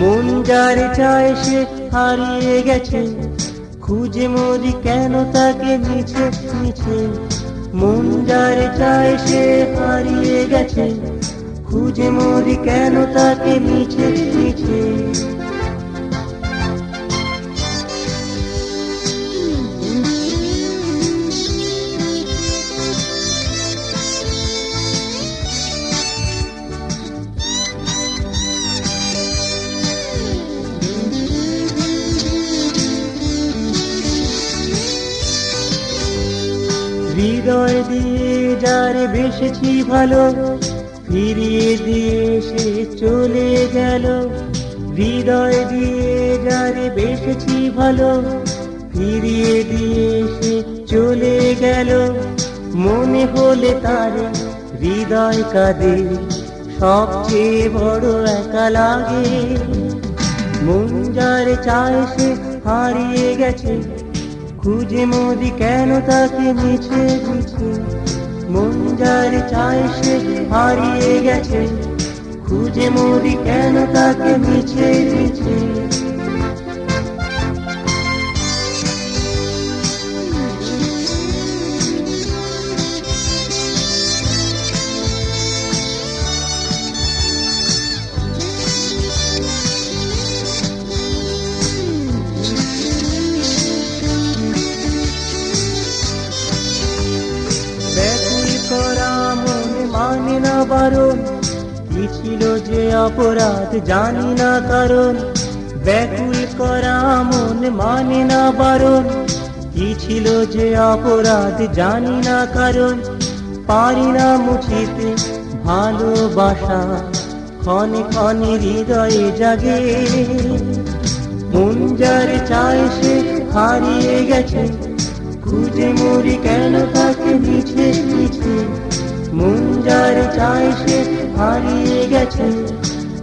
মন যার চায় সে হারিয়ে গেছে। খুঁজে মরি কেন তাকে মিছে মিছে মন যার চায় সে হারিয়ে গেছে। খুঁজে মরি কেন তাকে মিছে মিছে হৃদয় দিয়ে যারে বেসেছি ভালো, ফিরিয়ে দিয়ে সে চলে গেল। হৃদয় দিয়ে যারে বেসেছি ভালো, ফিরিয়ে দিয়ে সে চলে গেল। মনে হলে তার হৃদয় কাঁদে, সবচেয়ে বড় একা লাগে। মন যার চায় সে হারিয়ে গেছে খুঁজে মোদি কেন তাকে মিছে মিছে মন যার চায় সে হারিয়ে গেছে। খুঁজে মোদি কেন তাকে মিছে মিছে বারণ। কি ছিল যে অপরাধ, জানি না কারণ। ব্যাকুল করা মন মানে না বারণ। কি ছিল যে অপরাধ, জানি না কারণ। পারি না মুছিতে ভালোবাসা। ক্ষণে ক্ষণে হৃদয়ে জাগে। মন যার চায় সে হারিয়ে গেছে। খুঁজে মরি কেন তাকে মিছে মিছে। মন যার চায় সে হারিয়ে গেছে।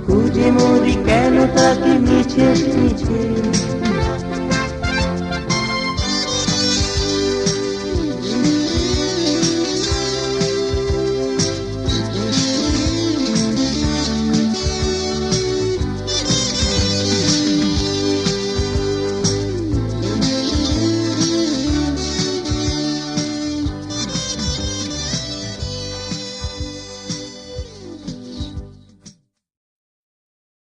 খুঁজে মরি কেন তাকে মিছে মিছে